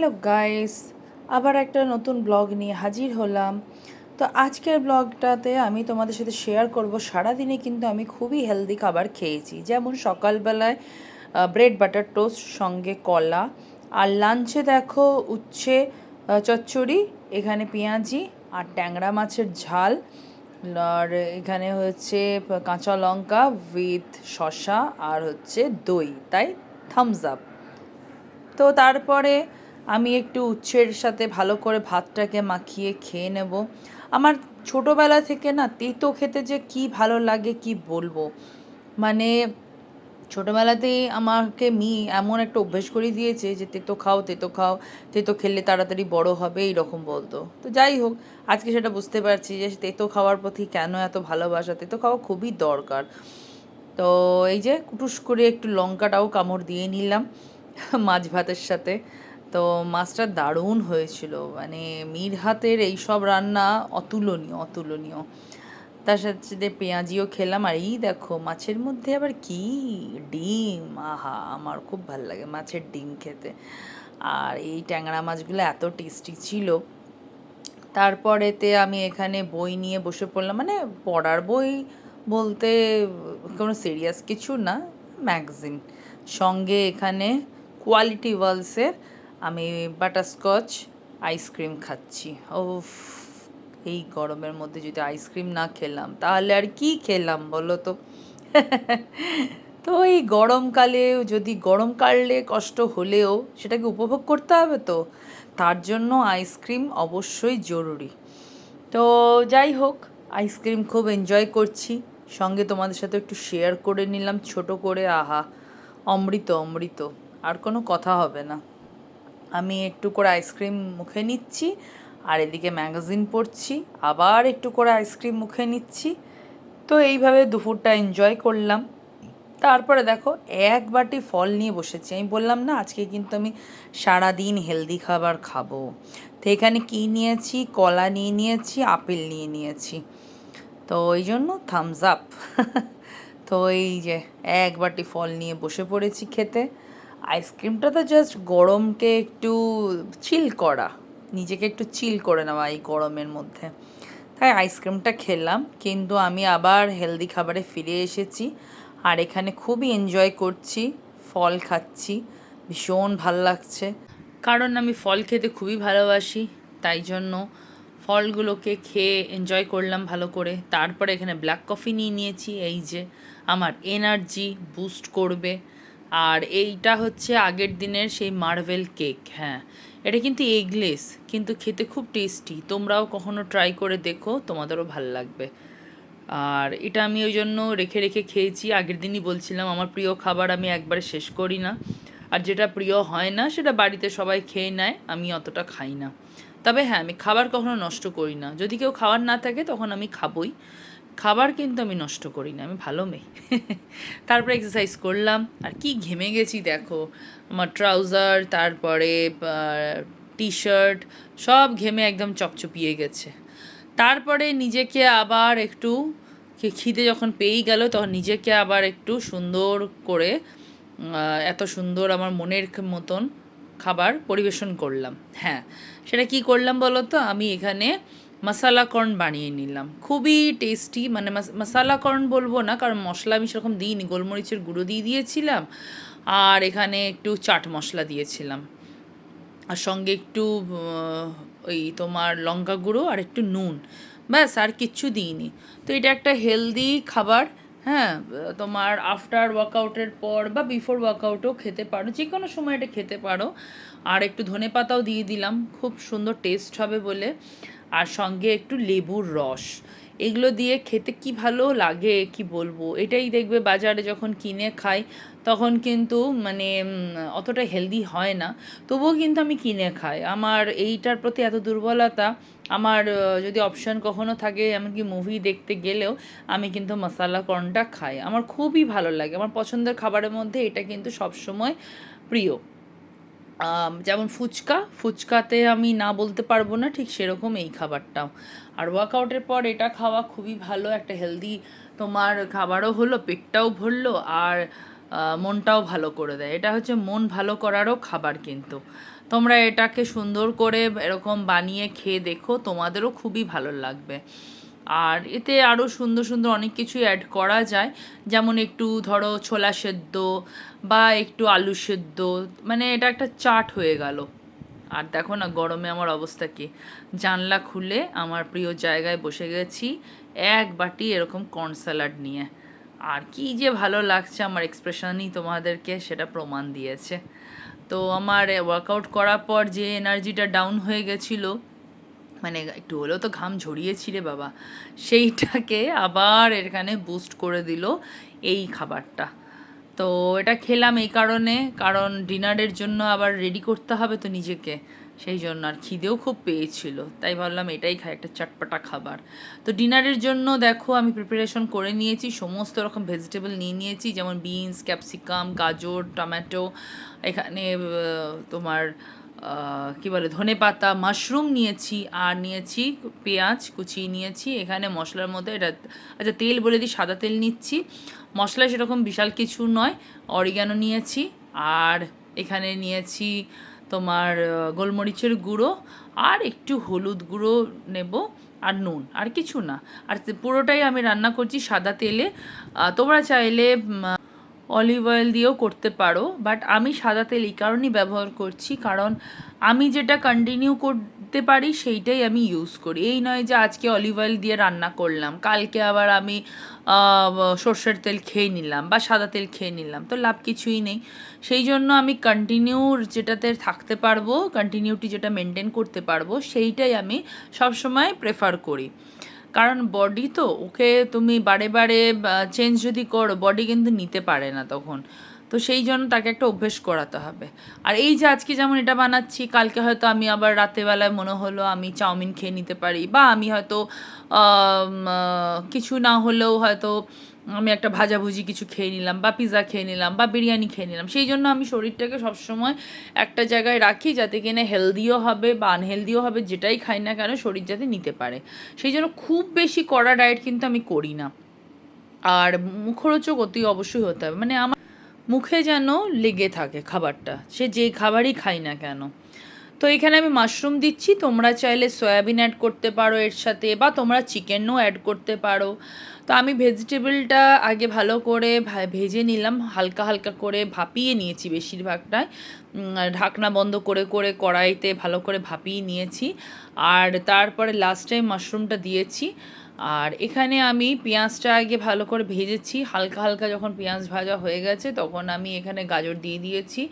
Hello guys, আবার একটা নতুন ব্লগ নিয়ে হাজির হলাম। তো আজকের ব্লগটাতে আমি তোমাদের সাথে শেয়ার করব, সারাদিনে কিন্তু আমি খুবই হেলদি খাবার খেয়েছি। যেমন সকালবেলায় ব্রেড বাটার টোস্ট সঙ্গে কলা। আর লাঞ্চে দেখো উচ্ছে চচ্চড়ি, এখানে পেঁয়াজি আর ট্যাংরা মাছের ঝাল। আর এখানে হচ্ছে কাঁচা লঙ্কা উইথ শসা আর হচ্ছে দই, তাই থামস আপ তো তারপরে আমি একটু উচ্ছের সাথে ভালো করে ভাতটাকে মাখিয়ে খেয়ে নেব। আমার ছোটোবেলা থেকে না তেতো খেতে যে কি ভালো লাগে কি বলব? মানে ছোটোবেলাতেই আমাকে মি এমন একটা অভ্যেস করে দিয়েছে যে তেতো খাও তেতো খাও, তেতো খেলে তাড়াতাড়ি বড় হবে, এইরকম বলতো। তো যাই হোক, আজকে সেটা বুঝতে পারছি যে তেতো খাওয়ার প্রতি কেন এত ভালোবাসা? তেতো খাওয়া খুবই দরকার। তো এই যে কুটুস করে একটু লঙ্কাটাও কামড় দিয়ে নিলাম মাছ ভাতের সাথে। তো মাছটা দারুণ হয়েছিল। মানে মির হাতের এইসব রান্না অতুলনীয় অতুলনীয়। তার সাথে পেঁয়াজিও খেলাম আর এই দেখো মাছের মধ্যে আবার কি ডিম। আহা, আমার খুব ভালো লাগে মাছের ডিম খেতে। আর এই ট্যাংরা মাছগুলো এত টেস্টি ছিল। তারপরেতে আমি এখানে বই নিয়ে বসে পড়লাম। মানে পড়ার বই বলতে কোনো সিরিয়াস কিছু না, ম্যাগাজিন। সঙ্গে এখানে কোয়ালিটি ওয়ালসের আমি বাটারস্কচ আইসক্রিম খাচ্ছি। ও এই গরমের মধ্যে যদি আইসক্রিম না খেলাম, তাহলে আর কি খেলাম বলো তো? তো এই গরমকালে, যদি গরমকালে কষ্ট হলেও সেটাকে উপভোগ করতে হবে তো? তার জন্য আইসক্রিম অবশ্যই জরুরি। তো যাই হোক আইসক্রিম খুব এনজয় করছি। সঙ্গে তোমাদের সাথে একটু শেয়ার করে নিলাম, ছোট করে। আহা, অমৃত অমৃত, আর কোনো কথা হবে না। আমি একটু করে আইসক্রিম মুখে নিচ্ছি, আর এদিকে ম্যাগাজিন পড়ছি, আবার একটু করে আইসক্রিম মুখে নিচ্ছি। তো এইভাবে দুপুরটা এনজয় করলাম। তারপরে দেখো, এক বাটি ফল নিয়ে বসেছি। আমি বললাম, না, আজকে কিন্তু আমি সারা দিন হেলদি খাবার খাব। তো এখানে কী নিয়েছি? কলা নিয়ে নিয়েছি, আপেল নিয়ে নিয়েছি। তো ওই জন্য থামস আপ তো এই যে, এক বাটি ফল নিয়ে বসে পড়েছি খেতে। আইসক্রিমটা তো জাস্ট গরমকে একটু চিল করা, নিজেকে একটু চিল করে নেওয়া এই গরমের মধ্যে। তাই আইসক্রিমটা খেলাম, কিন্তু আমি আবার হেলদি খাবারে ফিরে এসেছি আর এখানে খুবই এনজয় করছি, ফল খাচ্ছি, ভীষণ ভালো লাগছে। কারণ আমি ফল খেতে খুবই ভালোবাসি, তাই জন্য ফলগুলোকে খেয়ে এনজয় করলাম ভালো করে। তারপরে এখানে ব্ল্যাক কফি নিয়ে নিয়েছি, এই যে আমার এনার্জি বুস্ট করবে। আর এইটা হচ্ছে আগের দিনের সেই মার্ভেল কেক হ্যাঁ। এটা কিন্তু এগলেস, কিন্তু খেতে খুব টেস্টি। তোমরাও কখনো ট্রাই করে দেখো, তোমাদেরও ভালো লাগবে। আর এটা আমি ওই জন্য রেখে রেখে খেয়েছি। আগের দিনই বলছিলাম, আমার প্রিয় খাবার আমি একবারে শেষ করি না। আর যেটা প্রিয় হয় না, সেটা বাড়িতে সবাই খেয়ে নেয়, আমি অতটা খাই না। তবে হ্যাঁ আমি খাবার কখনো নষ্ট করি না। যদি কেউ খাবার না থাকে, তখন আমি খাবই। খাবার কিন্তু আমি নষ্ট করি না, আমি ভালো মেয়ে। তারপরে এক্সারসাইজ করলাম, আর কি ঘেমে গেছি দেখো। আমার ট্রাউজার তারপরে টি শার্ট সব ঘেমে একদম চপচপিয়ে গেছে। তারপরে নিজেকে আবার একটু, খিদে যখন পেয়েই গেল, তখন নিজেকে আবার একটু সুন্দর করে এত সুন্দর আমার মনের মতন খাবার পরিবেশন করলাম। হ্যাঁ সেটা কি করলাম বলো তো আমি এখানে মশালা কর্ন বানিয়ে নিলাম। খুবই টেস্টি মানে মশালা কর্ন বলব না, কারণ মশলা আমি সেরকম দিইনি, গোলমরিচের গুঁড়ো দিয়ে দিয়েছিলাম, আর এখানে একটু চাট মশলা দিয়েছিলাম। আর সঙ্গে একটু ওই তোমার লঙ্কা গুঁড়ো আর একটু নুন, ব্যাস, আর কিচ্ছু দিইনি। তো এটা একটা হেলদি খাবার হ্যাঁ তোমার আফটার ওয়ার্কআউটের পর বা বিফোর ওয়ার্কআউটও খেতে পারো যে কোনো সময় এটা খেতে পারো। আর একটু ধনে পাতাও দিয়ে দিলাম, খুব সুন্দর টেস্ট হবে বলে। আর সঙ্গে একটু লেবুর রস। এগুলো দিয়ে খেতে কি ভালো লাগে, কি বলব? এটাই দেখবে বাজারে যখন কিনে খাই, তখন কিন্তু মানে অতটা হেলদি হয় না। তবুও কিন্তু আমি কিনে খাই। আমার এইটার প্রতি এত দুর্বলতা, আমার যদি অপশান কখনো থাকে, এমনকি মুভি দেখতে গেলেও আমি কিন্তু মশালা কর্নটা খাই। আমার খুবই ভালো লাগে। আমার পছন্দের খাবারের মধ্যে এটা কিন্তু সবসময় প্রিয়। যেমন ফুচকা, ফুচকাতে আমি না বলতে পারব না ঠিক সেরকম এই খাবারটাও। আর ওয়ার্কআউটের পর এটা খাওয়া খুবই ভালো, একটা হেলদি তোমার খাবারও হলো, পেটটাও ভরলো আর মনটাও ভালো করে দেয়। এটা হচ্ছে মন ভালো করারও খাবার কিন্তু। তোমরা এটাকে সুন্দর করে এরকম বানিয়ে খেয়ে দেখো, তোমাদেরও খুবই ভালো লাগবে। আর এতে আরও সুন্দর সুন্দর অনেক কিছুই অ্যাড করা যায়। যেমন একটু ধরো ছোলা সেদ্ধ বা একটু আলু সেদ্ধ মানে এটা একটা চাট হয়ে গেল। আর দেখো না গরমে আমার অবস্থা কি। জানলা খুলে আমার প্রিয় জায়গায় বসে গেছি এক বাটি এরকম কর্ন স্যালাড নিয়ে। আর কি যে ভালো লাগছে আমার এক্সপ্রেশনই তোমাদেরকে সেটা প্রমাণ দিয়েছে। তো আমার ওয়ার্কআউট করার পর যে এনার্জিটা ডাউন হয়ে গেছিল মানে একটু হলেও তো ঘাম ঝরিয়েছি রে বাবা। সেইটাকে আবার এখানে বুস্ট করে দিল এই খাবারটা। তো এটা খেলাম এই কারণে, কারণ ডিনারের জন্য আবার রেডি করতে হবে তো নিজেকে। সেই জন্য আর খিদেও খুব পেয়েছিল, তাই ভাবলাম এটাই খাই, একটা চটপটা খাবার। তো ডিনারের জন্য দেখো আমি প্রিপারেশন করে নিয়েছি, সমস্ত রকম ভেজিটেবল নিয়ে নিয়েছি, যেমন বিনস ক্যাপসিকাম গাজর টমেটো এখানে তোমার কি বলে, ধনে পাতা মাশরুম নিয়েছি, আর নিয়েছি পেঁয়াজ কুচিয়ে নিয়েছি, এখানে মশলার মধ্যে এটা আচ্ছা তেল বলে দিই, সাদা তেল নিচ্ছি। মশলা সেরকম বিশাল কিছু নয় অরিগানো নিয়েছি, আর এখানে নিয়েছি তোমার গোলমরিচের গুঁড়ো, আর একটু হলুদ গুঁড়ো নেব, আর নুন, আর কিছু না। আর পুরোটাই আমি রান্না করছি সাদা তেলে। তোমরা চাইলে অলিভ অয়েল দিয়েও করতে পারো বাট আমি সাদা তেল এই কারণেই ব্যবহার করছি, কারণ আমি যেটা কন্টিনিউ করতে পারি সেইটাই আমি ইউজ করি। এই নয় যে আজকে অলিভ অয়েল দিয়ে রান্না করলাম, কালকে আবার আমি সর্ষের তেল খেয়ে নিলাম বা সাদা তেল খেয়ে নিলাম, তো লাভ কিছুই নেই। সেই জন্য আমি কন্টিনিউ যেটাতে থাকতে পারব কন্টিনিউটি যেটা মেনটেন করতে পারব, সেইটাই আমি সবসময় প্রেফার করি। কারণ বডি তো, ওকে তুমি বারে বারে চেঞ্জ যদি করো বডি কিন্তু নিতে পারে না তখন। তো সেই জন্য তাকে একটা অভ্যেস করাতে হবে। আর এই যে আজকে যেমন এটা বানাচ্ছি, কালকে হয়তো আমি আবার রাতেরবেলায় মনে হলো আমি চাউমিন খেয়ে নিতে পারি, বা আমি হয়তো কিছু না হলেও হয়তো আমি একটা ভাজাভুজি কিছু খেয়ে নিলাম, বা পিৎজা খেয়ে নিলাম, বা বিরিয়ানি খেয়ে নিলাম। সেই জন্য আমি শরীরটাকে সবসময় একটা জায়গায় রাখি যাতে কিনা হেলদিও হবে বা আনহেলদিও হবে, যেটাই খাই না কেন শরীর যাতে নিতে পারে। সেই জন্য খুব বেশি কড়া ডায়েট কিন্তু আমি করি না। আর মুখরোচক অতি অবশ্যই হতে হবে। মানে আমার মুখে যেন লেগে থাকে খাবারটা, সে যে খাবারই খাই না কেন। তো এখানে আমি মাশরুম দিচ্ছি। তোমরা চাইলে সয়াবিন অ্যাড করতে পারো এর সাথে বা তোমরা চিকেনও অ্যাড করতে পারো। তো আমি ভেজিটেবলটা আগে ভালো করে ভেজে নিলাম, হালকা হালকা করে ভাপিয়ে নিয়েছি বেশিরভাগটাই। ঢাকনা বন্ধ করে করে কড়াইতে ভালো করে ভাপিয়ে নিয়েছি। আর তারপরে লাস্টে মাশরুমটা দিয়েছি। আর এখানে আমি পেঁয়াজটা আগে ভালো করে ভেজেছি। হালকা হালকা যখন পেঁয়াজ ভাজা হয়ে গেছে, তখন আমি এখানে গাজর দিয়ে দিয়েছি।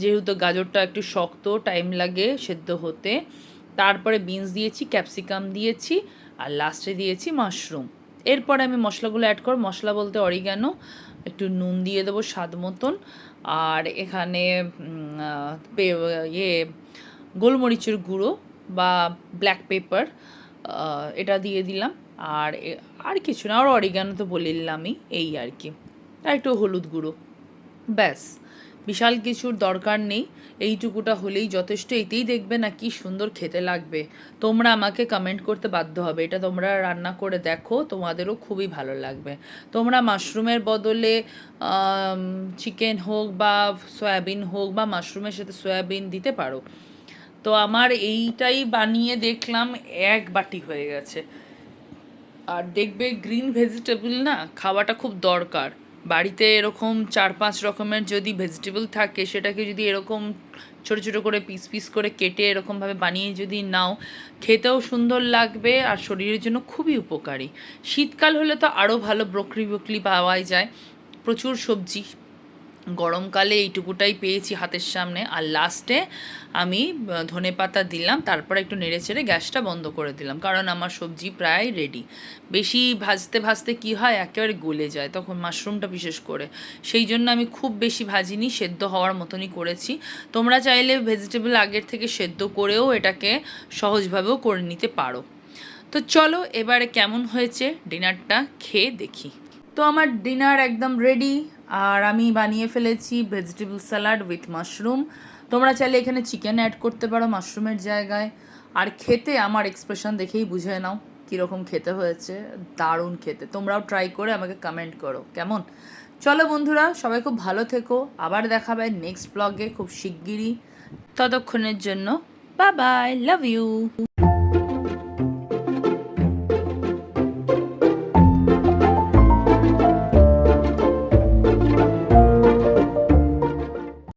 যেহেতু গাজরটা একটু শক্ত, টাইম লাগে সেদ্ধ হতে। তারপরে বিনস দিয়েছি, ক্যাপসিকাম দিয়েছি আর লাস্টে দিয়েছি মাশরুম। এরপরে আমি মশলাগুলো অ্যাড করব। মশলা বলতে অরিগানো একটু নুন দিয়ে দেবো স্বাদ মতন। আর এখানে ইয়ে গোলমরিচের গুঁড়ো বা ব্ল্যাক পেপার এটা দিয়ে দিলাম। আর আর কিছু না, আর অরিগানো তো বলিলামই, এই আর কি। আর একটু হলুদ গুঁড়ো। ব্যাস, বিশাল কিছুর দরকার নেই। এইটুকুটা হলেই যথেষ্ট। এতেই দেখবে না কি সুন্দর খেতে লাগবে। তোমরা আমাকে কমেন্ট করতে বাধ্য হবে। এটা তোমরা রান্না করে দেখো, তোমাদেরও খুবই ভালো লাগবে। তোমরা মাশরুমের বদলে চিকেন হোক বা সয়াবিন হোক বা মাশরুমের সাথে সয়াবিন দিতে পারো। তো আমার এইটাই বানিয়ে দেখলাম, এক বাটি হয়ে গেছে। আর দেখবে গ্রিন ভেজিটেবল না খাওয়াটা খুব দরকার। বাড়িতে এরকম চার পাঁচ রকমের যদি ভেজিটেবল থাকে, সেটাকে যদি এরকম ছোট ছোট করে পিস পিস করে কেটে এরকমভাবে বানিয়ে যদি নাও, খেতেও সুন্দর লাগবে আর শরীরের জন্য খুবই উপকারী। শীতকাল হলে তো আরও ভালো ব্রোকলি ব্রোকলি পাওয়াই যায়। প্রচুর সবজি গরমকালে এইটুকুটাই পেয়েছি হাতের সামনে। আর লাস্টে আমি ধনে পাতা দিলাম, তারপর একটু নেড়ে চেড়ে গ্যাসটা বন্ধ করে দিলাম, কারণ আমার সবজি প্রায় রেডি বেশি ভাজতে ভাজতে কি হয়, একেবারে গলে যায়, তখন মাশরুমটা বিশেষ করে। সেই জন্য আমি খুব বেশি ভাজিনি, সেদ্ধ হওয়ার মতনই করেছি। তোমরা চাইলে ভেজিটেবল আগের থেকে সেদ্ধ করেও এটাকে সহজভাবেও করে নিতে পারো। তো চলো, এবারে কেমন হয়েছে ডিনারটা খেয়ে দেখি। তো আমার ডিনার একদম রেডি আর আমি বানিয়ে ফেলেছি ভেজিটেবল স্যালাড উইথ মাশরুম তোমরা চাইলে এখানে চিকেন অ্যাড করতে পারো মাশরুমের জায়গায়। আর খেতে আমার এক্সপ্রেশন দেখেই বুঝে নাও কীরকম খেতে হয়েছে। দারুণ খেতে। তোমরাও ট্রাই করে আমাকে কমেন্ট করো। কেমন? চলো বন্ধুরা, সবাই খুব ভালো থেকো। আবার দেখাবে নেক্সট ব্লগে খুব শিগগিরই। ততক্ষণের জন্য বাই বাই লাভ ইউ